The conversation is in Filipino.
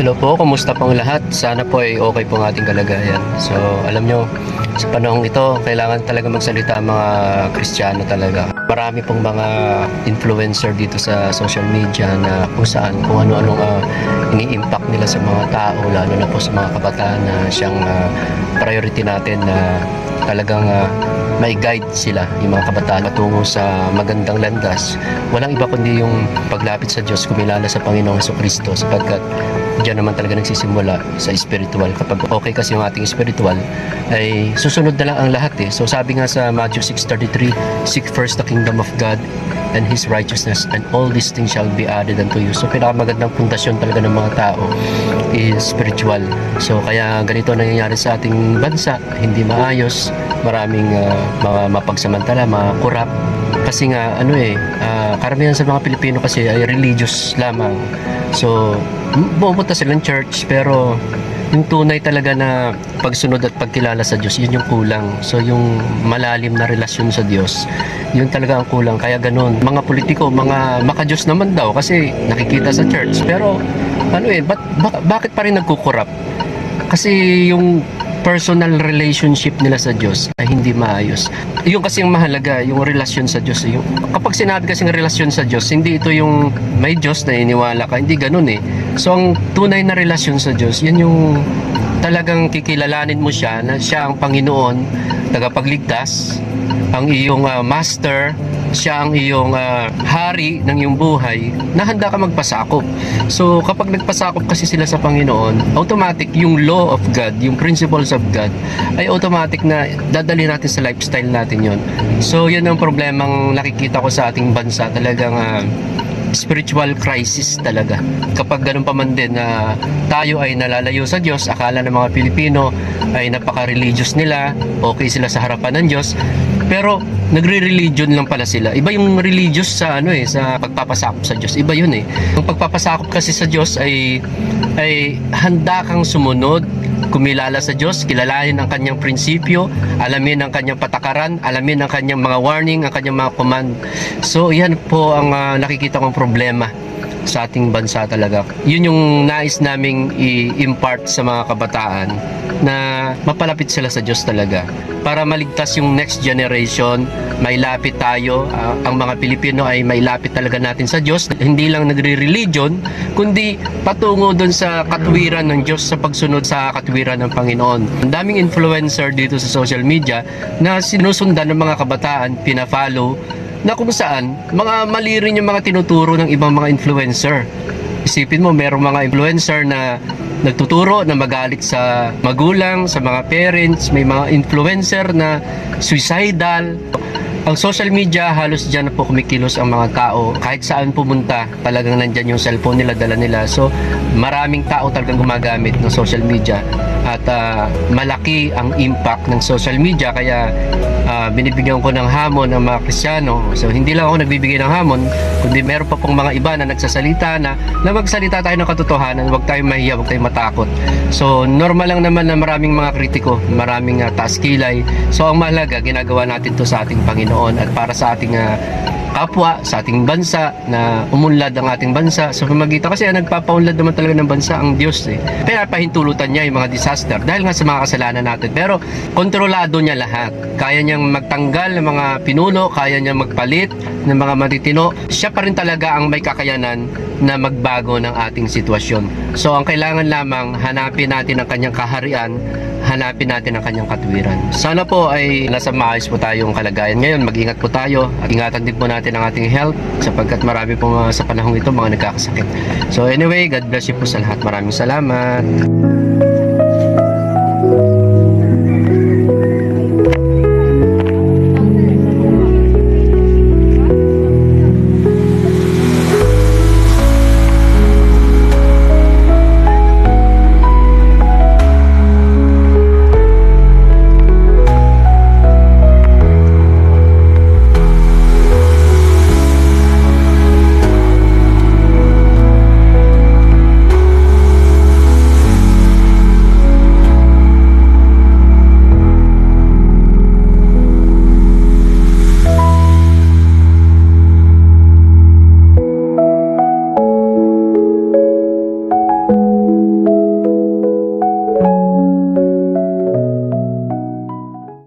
Hello po, kumusta pong lahat? Sana po ay okay po ang ating kalagayan. So, alam nyo, sa panahong ito, kailangan talaga magsalita ang mga Kristiyano talaga. Marami pong mga influencer dito sa social media na kung saan, kung ano-anong uh, ini-impact nila sa mga tao, lalo na po sa mga kabataan na siyang ah, priority natin na talagang ah, may guide sila, yung mga kabataan patungo sa magandang landas. Walang iba kundi yung paglapit sa Diyos, kumilala sa Panginoong Heso Kristo sapagkat diyan naman talaga nagsisimula sa spiritual. Kapag okay kasi yung ating spiritual, ay susunod na lang ang lahat eh. So sabi nga sa Matthew 6.33, Seek first the kingdom of God and His righteousness and all these things shall be added unto you. So pinakamagandang pundasyon talaga ng mga tao is spiritual. So kaya ganito ang nangyayari sa ating bansa, hindi maayos, maraming ah, mga mapagsamantala, mga kurap. Kasi nga ano eh, ah, karamihan sa mga Pilipino kasi ay religious lamang. So bumupunta silang church pero yung tunay talaga na pagsunod at pagkilala sa Diyos, yun yung kulang. So yung malalim na relasyon sa Diyos, yun talaga ang kulang. Kaya ganun, mga politiko, mga makadiyos naman daw kasi nakikita sa church. Pero ano eh, ba't, bak- bakit pa rin nagkukurap? Kasi yung personal relationship nila sa Diyos ay hindi maayos. Yung kasi yung mahalaga, yung relasyon sa Diyos. Yung, kapag sinabi kasi ng relasyon sa Diyos, hindi ito yung may Diyos na iniwala ka. Hindi ganun eh. So ang tunay na relasyon sa Diyos, yan yung talagang kikilalanin mo siya na siya ang Panginoon, tagapagligtas, ang iyong ah, master, siya ang iyong ah, hari ng iyong buhay na handa ka magpasakop. So kapag nagpasakop kasi sila sa Panginoon, automatic yung law of God, yung principles of God, ay automatic na dadali natin sa lifestyle natin yon. So yun ang problemang nakikita ko sa ating bansa. Talagang ah, spiritual crisis talaga. Kapag ganun pa man din na tayo ay nalalayo sa Diyos, akala ng mga Pilipino ay napaka-religious nila, okay sila sa harapan ng Diyos, pero nagre-religion lang pala sila. Iba yung religious sa ano eh, sa pagpapasakop sa Diyos. Iba yun eh. Yung pagpapasakop kasi sa Diyos ay ay handa kang sumunod, kumilala sa Diyos, kilalanin ang kanyang prinsipyo, alamin ang kanyang patakaran, alamin ang kanyang mga warning, ang kanyang mga command. So, yan po ang ah, nakikita kong problema sa ating bansa talaga. Yun yung nais naming i-impart sa mga kabataan na mapalapit sila sa Diyos talaga. Para maligtas yung next generation, may lapit tayo, ah, ang mga Pilipino ay may lapit talaga natin sa Diyos. Hindi lang nagre-religion, kundi patungo doon sa katwiran ng Diyos sa pagsunod sa katwiran ng Panginoon. Ang daming influencer dito sa social media na sinusundan ng mga kabataan, pina-follow, na kung saan mga mali rin yung mga tinuturo ng ibang mga influencer. Isipin mo, merong mga influencer na nagtuturo na magalit sa magulang, sa mga parents, may mga influencer na suicidal. Ang social media, halos dyan na po kumikilos ang mga tao. Kahit saan pumunta, talagang nandyan yung cellphone nila, dala nila. So, maraming tao talagang gumagamit ng social media. At ah, malaki ang impact ng social media. Kaya ah, binibigyan ko ng hamon ng mga Kristiyano. So, hindi lang ako nagbibigay ng hamon, kundi meron pa pong mga iba na nagsasalita na, na magsalita tayo ng katotohanan, huwag tayong mahiya, huwag tayong matakot. So, normal lang naman na maraming mga kritiko, maraming uh, taas kilay. So, ang mahalaga, ginagawa natin to sa ating Panginoon at para sa ating ah, kapwa, sa ating bansa, na umunlad ang ating bansa. Sa pamagitan, kasi nagpapaunlad naman talaga ng bansa ang Diyos eh. Kaya pahintulutan niya yung mga disaster dahil nga sa mga kasalanan natin. Pero kontrolado niya lahat. Kaya niyang magtanggal ng mga pinuno, kaya niyang magpalit ng mga matitino. Siya pa rin talaga ang may kakayanan na magbago ng ating sitwasyon. So ang kailangan lamang hanapin natin ang kanyang kaharian, hanapin natin ang kanyang katwiran. Sana po ay nasa maayos po tayong kalagayan ngayon. Mag-ingat po tayo at ingatan din po natin ang ating health sapagkat marami po mga sa panahong ito mga nagkakasakit. So anyway, God bless you po sa lahat. Maraming salamat.